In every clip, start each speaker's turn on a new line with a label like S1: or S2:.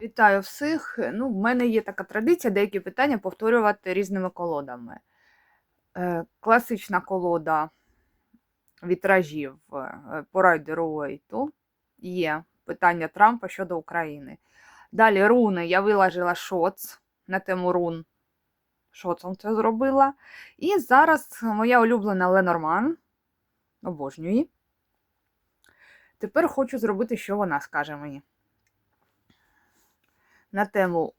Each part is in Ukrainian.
S1: Вітаю всіх. Ну, в мене є така традиція деякі питання повторювати різними колодами. Е, класична колода вітражів е, по райдеру Уейту є питання Трампа щодо України. Далі руни. Я виложила шоц на тему рун. Шоцом це зробила. І зараз моя улюблена Ленорман. Обожнюю. Тепер хочу зробити, що вона скаже мені на тему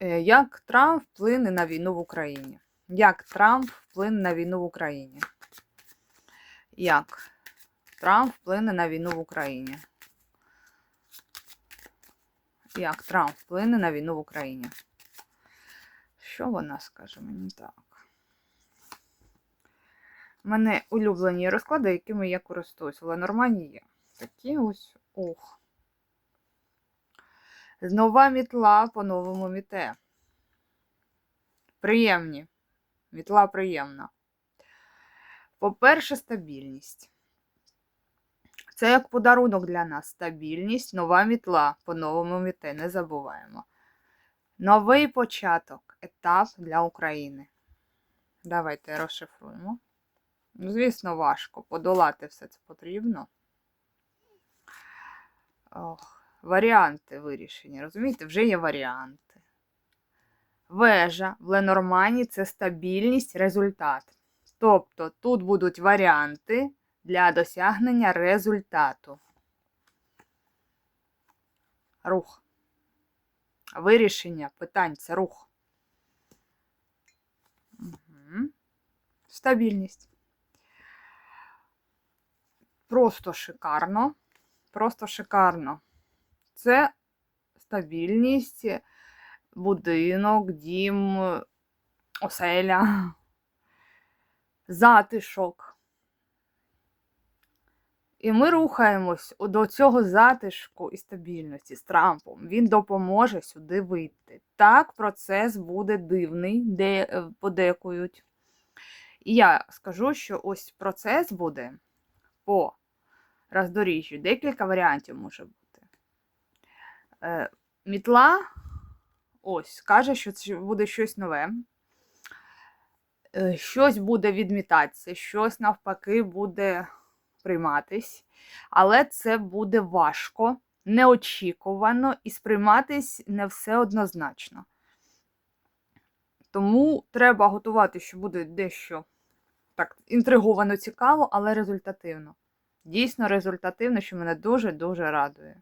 S1: е, Як Трамп вплине на війну в Україні. Як Трамп вплине на війну в Україні? Як Трамп вплине на війну в Україні? Як Трамп вплине на війну в Україні? Що вона скаже мені так? У мене улюблені розклади, якими я користуюсь. В Ленормані є. Такі ось. Ох. Нова мітла по-новому міте. Приємні. Мітла приємна. По-перше, стабільність. Це як подарунок для нас. Стабільність, нова мітла по-новому міте. Не забуваємо. Новий початок. Етап для України. Давайте розшифруємо. Ну, Звісно, важко. Подолати все це потрібно. Ох варіанти вирішення. Розумієте, вже є варіанти. Вежа в Ленормані це стабільність, результат. Тобто тут будуть варіанти для досягнення результату. Рух. Вирішення питань це рух. Стабільність. Просто шикарно. Просто шикарно це стабільність, будинок, дім, оселя, затишок. І ми рухаємось до цього затишку і стабільності з Трампом. Він допоможе сюди вийти. Так, процес буде дивний, де е, подекують. І я скажу, що ось процес буде по роздоріжжю. Декілька варіантів може бути. Е, Мітла ось каже, що це буде щось нове. Е, Щось буде відмітатися, щось навпаки буде прийматись, але це буде важко, неочікувано і сприйматись не все однозначно. Тому треба готувати, що буде дещо так інтриговано цікаво, але результативно. Дійсно результативно, що мене дуже-дуже радує.